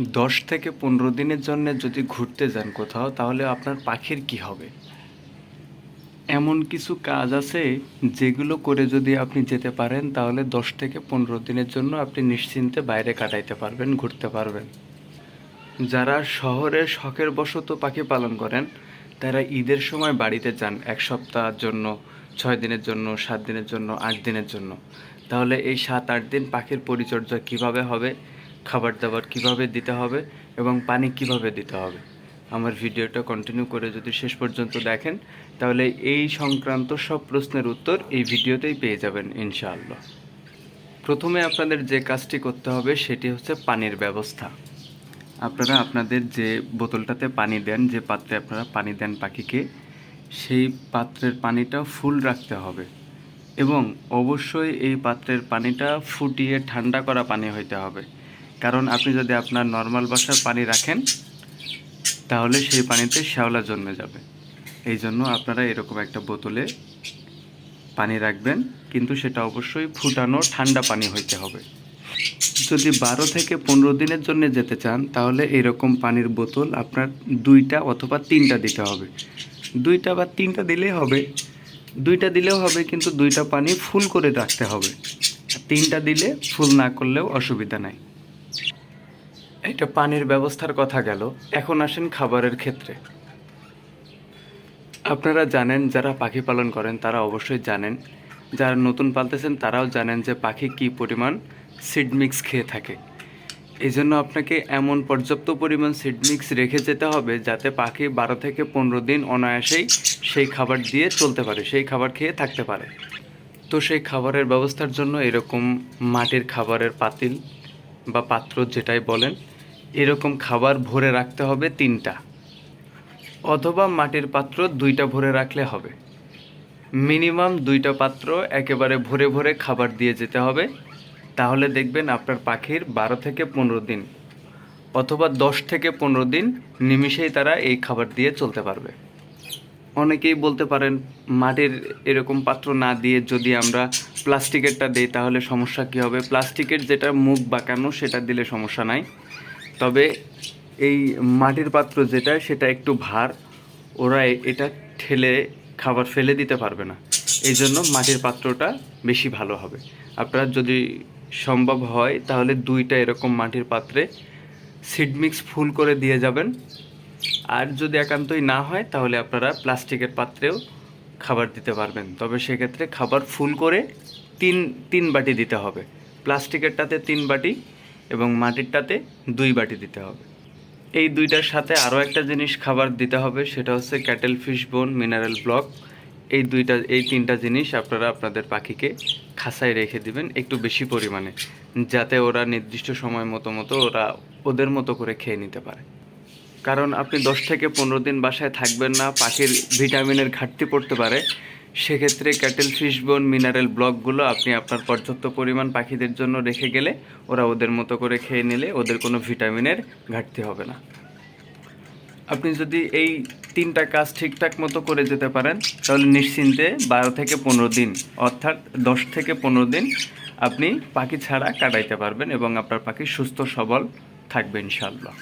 দশ থেকে পনেরো দিনের জন্য যদি ঘুরতে যান কোথাও, তাহলে আপনার পাখির কি হবে? এমন কিছু কাজ আছে যেগুলো করে যদি আপনি যেতে পারেন, তাহলে দশ থেকে পনেরো দিনের জন্য আপনি নিশ্চিন্তে বাইরে কাটাইতে পারবেন, ঘুরতে পারবেন। যারা শহরে শখের বশত পাখি পালন করেন, তারা ঈদের সময় বাড়িতে যান এক সপ্তাহের জন্য, ছয় দিনের জন্য, সাত দিনের জন্য, আট দিনের জন্য। তাহলে এই সাত, আট দিন পাখির পরিচর্যা কীভাবে হবে? খাবার দাবার কীভাবে দিতে হবে এবং পানি কীভাবে দিতে হবে? আমার ভিডিওটা কন্টিনিউ করে যদি শেষ পর্যন্ত দেখেন, তাহলে এই সংক্রান্ত সব প্রশ্নের উত্তর এই ভিডিওতেই পেয়ে যাবেন, ইনশাআল্লাহ। প্রথমে আপনাদের যে কাজটি করতে হবে, সেটি হচ্ছে পানির ব্যবস্থা। আপনারা আপনাদের যে বোতলটাতে পানি দেন, যে পাত্রে আপনারা পানি দেন পাখিকে, সেই পাত্রের পানিটা ফুল রাখতে হবে এবং অবশ্যই এই পাত্রের পানিটা ফুটিয়ে ঠান্ডা করা পানি হইতে হবে। কারণ আপনি যদি আপনার নর্মাল বাসার পানি রাখেন, তাহলে সেই পানিতে শ্যাওলা জন্মে যাবে। এই জন্য আপনারা এরকম একটা বোতলে পানি রাখবেন, কিন্তু সেটা অবশ্যই ফুটানো ঠান্ডা পানি হইতে হবে। যদি বারো থেকে পনেরো দিনের জন্য যেতে চান, তাহলে এরকম পানির বোতল আপনার দুইটা অথবা তিনটা দিতে হবে। দুইটা বা তিনটা দিলেই হবে। দুইটা দিলেও হবে, কিন্তু দুইটা পানি ফুল করে রাখতে হবে। তিনটা দিলে ফুল না করলেও অসুবিধা নাই। এটা পানির ব্যবস্থার কথা গেল। এখন আসেন খাবারের ক্ষেত্রে। আপনারা জানেন যারা পাখি পালন করেন, তারা অবশ্যই জানেন। যারা নতুন পালতেছেন, তারাও জানেন যে পাখি কী পরিমাণ সিড মিক্স খেয়ে থাকে। এই জন্য আপনাকে এমন পর্যাপ্ত পরিমাণ সিড মিক্স রেখে যেতে হবে যাতে পাখি বারো থেকে পনেরো দিন অনায়াসেই সেই খাবার দিয়ে চলতে পারে, সেই খাবার খেয়ে থাকতে পারে। তো সেই খাবারের ব্যবস্থার জন্য এরকম মাটির খাবারের পাতিল বা পাত্র যেটাই বলেন এরকম খাবার ভরে রাখতে হবে তিনটা। অথবা মাটির পাত্র দুইটা ভরে রাখলে হবে। মিনিমাম দুইটা পাত্র একেবারে ভরে ভরে খাবার দিয়ে যেতে হবে। তাহলে দেখবেন আপনার পাখির বারো থেকে পনেরো দিন অথবা দশ থেকে পনেরো দিন নিমিষেই তারা এই খাবার দিয়ে চলতে পারবে। অনেকেই বলতে পারেন, মাটির এরকম পাত্র না দিয়ে যদি আমরা প্লাস্টিকেরটা দিই তাহলে সমস্যা কী হবে? প্লাস্টিকের যেটা মুখ বাঁকানো সেটা দিলে সমস্যা নাই। তবে এই মাটির পাত্র যেটা, সেটা একটু ভার, ওরা এটা ঠেলে খাবার ফেলে দিতে পারবে না। এই জন্য মাটির পাত্রটা বেশি ভালো হবে। আপনার যদি সম্ভব হয়, তাহলে দুইটা এরকম মাটির পাত্রে সিড মিক্স ফুল করে দিয়ে যাবেন। আর যদি একান্তই না হয়, তাহলে আপনারা প্লাস্টিকের পাত্রেও খাবার দিতে পারবেন। তবে সেক্ষেত্রে খাবার ফুল করে তিন তিন বাটি দিতে হবে। প্লাস্টিকেরটাতে তিন বাটি এবং মাটিরটাতে দুই বাটি দিতে হবে। এই দুইটার সাথে আরও একটা জিনিস খাবার দিতে হবে, সেটা হচ্ছে cattle fish bone mineral block. এই দুইটা, এই তিনটা জিনিস আপনারা আপনাদের পাখিকে খাসায় রেখে দিবেন একটু বেশি পরিমাণে, যাতে ওরা নির্দিষ্ট সময় মতো মতো ওরা ওদের মতো করে খেয়ে নিতে পারে। কারণ আপনি দশ থেকে পনেরো দিন বাসায় থাকবেন না, পাখির ভিটামিনের ঘাটতি পড়তে পারে। সেক্ষেত্রে ক্যাটেল ফিশ বোন মিনারেল ব্লকগুলো আপনি আপনার পর্যাপ্ত পরিমাণ পাখিদের জন্য রেখে গেলে ওরা ওদের মতো করে খেয়ে নিলে ওদের কোনো ভিটামিনের ঘাটতি হবে না। আপনি যদি এই তিনটা কাজ ঠিকঠাক মতো করে যেতে পারেন, তাহলে নিশ্চিন্তে বারো থেকে পনেরো দিন, অর্থাৎ দশ থেকে পনেরো দিন আপনি পাখি ছাড়া কাটাইতে পারবেন এবং আপনার পাখি সুস্থ, সবল থাকবে ইনশাল্লাহ